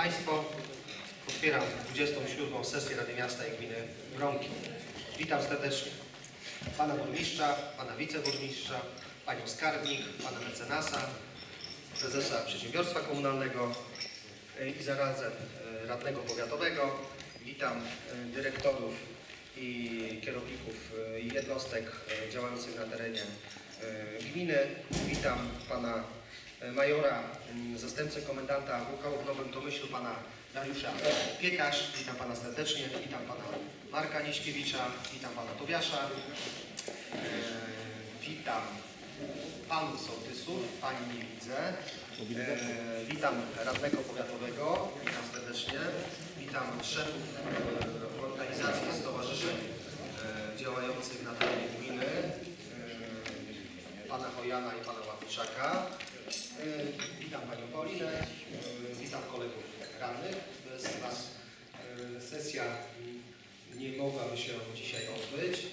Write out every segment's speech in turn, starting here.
Państwo, otwieram 27. sesję Rady Miasta i Gminy Wronki. Witam serdecznie Pana Burmistrza, Pana Wiceburmistrza, Panią Skarbnik, Pana Mecenasa, Prezesa Przedsiębiorstwa Komunalnego e, i zarazem e, Radnego Powiatowego. Witam e, dyrektorów i kierowników jednostek działających na terenie gminy. Witam Pana Majora, m, zastępcę komendanta UKO w Nowym Tomyślu, Pana Dariusza Piekarz. Witam Pana serdecznie. Witam Pana Marka Nieśkiewicza. Witam Pana Tobiasza. E, Witam Panów Sołtysów, Pani nie widzę. E, witam Radnego Powiatowego, witam serdecznie. Witam szefów e, organizacji stowarzyszeń e, działających na terenie. E, Pana Hojana i Pana Łapiczaka. E, Witam Panią Paulinę, e, witam kolegów radnych. Bez Was e, sesja nie mogłaby się dzisiaj odbyć.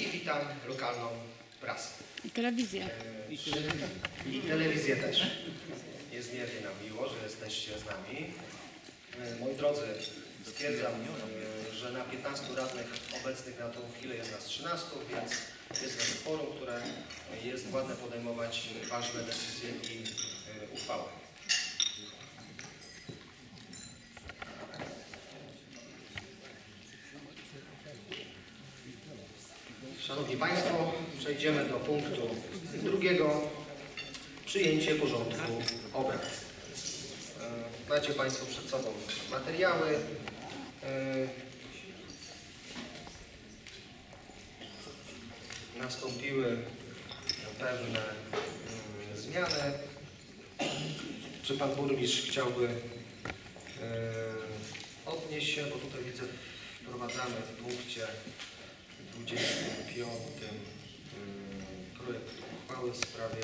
I witam lokalną prasę. I telewizję. I telewizję też. Niezmiernie nam miło, że jesteście z nami. Moi drodzy, stwierdzam, że na 15 radnych obecnych na tą chwilę jest nas 13, więc jest forum, które jest władne podejmować ważne decyzje i e, uchwały. Szanowni Państwo, przejdziemy do punktu drugiego. Przyjęcie porządku obrad. E, Macie Państwo przed sobą materiały. Nastąpiły pewne mm, zmiany. Czy Pan Burmistrz chciałby e, odnieść się, bo tutaj widzę wprowadzamy w punkcie 25 mm, projekt uchwały w sprawie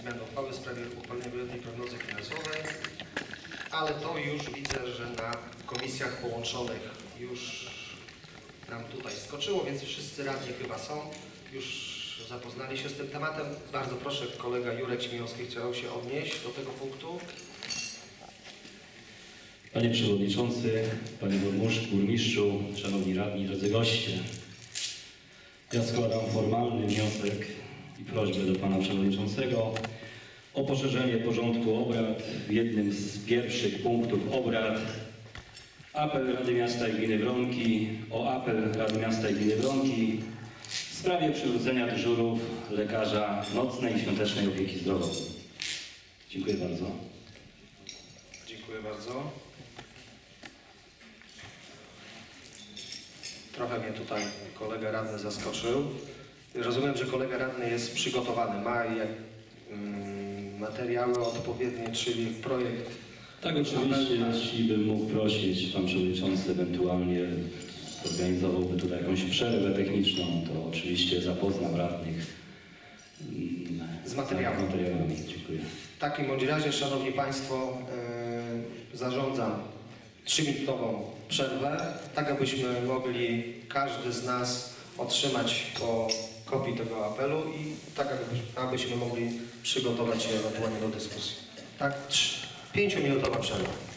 zmiany uchwały w sprawie uchwalenia wieloletniej prognozy finansowej, ale to już widzę, że na komisjach połączonych już nam tutaj skoczyło, więc wszyscy radni chyba są, już zapoznali się z tym tematem. Bardzo proszę, kolega Jurek Śmiejowski chciał się odnieść do tego punktu. Panie Przewodniczący, Panie Burmistrzu, Szanowni Radni, drodzy goście. Ja składam formalny wniosek i prośbę do Pana Przewodniczącego o poszerzenie porządku obrad w jednym z pierwszych punktów obrad apel Rady Miasta i Gminy Wronki o apel Rady Miasta i Gminy Wronki sprawie przywrócenia dyżurów lekarza nocnej i świątecznej opieki zdrowotnej. Dziękuję bardzo. Dziękuję bardzo. Trochę mnie tutaj kolega radny zaskoczył. Rozumiem, że kolega radny jest przygotowany, ma jak, mm, materiały odpowiednie, czyli projekt. Tak, oczywiście, jeśli bym mógł prosić, Pan Przewodniczący ewentualnie zorganizowałby tutaj jakąś przerwę techniczną, to oczywiście zapoznam radnych mm, Z materiałem. z materiałami. Dziękuję. W takim bądź razie, Szanowni Państwo, yy, zarządzam trzyminutową przerwę, tak abyśmy mogli każdy z nas otrzymać po kopii tego apelu i tak abyśmy, abyśmy mogli przygotować się ewentualnie do dyskusji. Tak, pięciominutowa przerwa.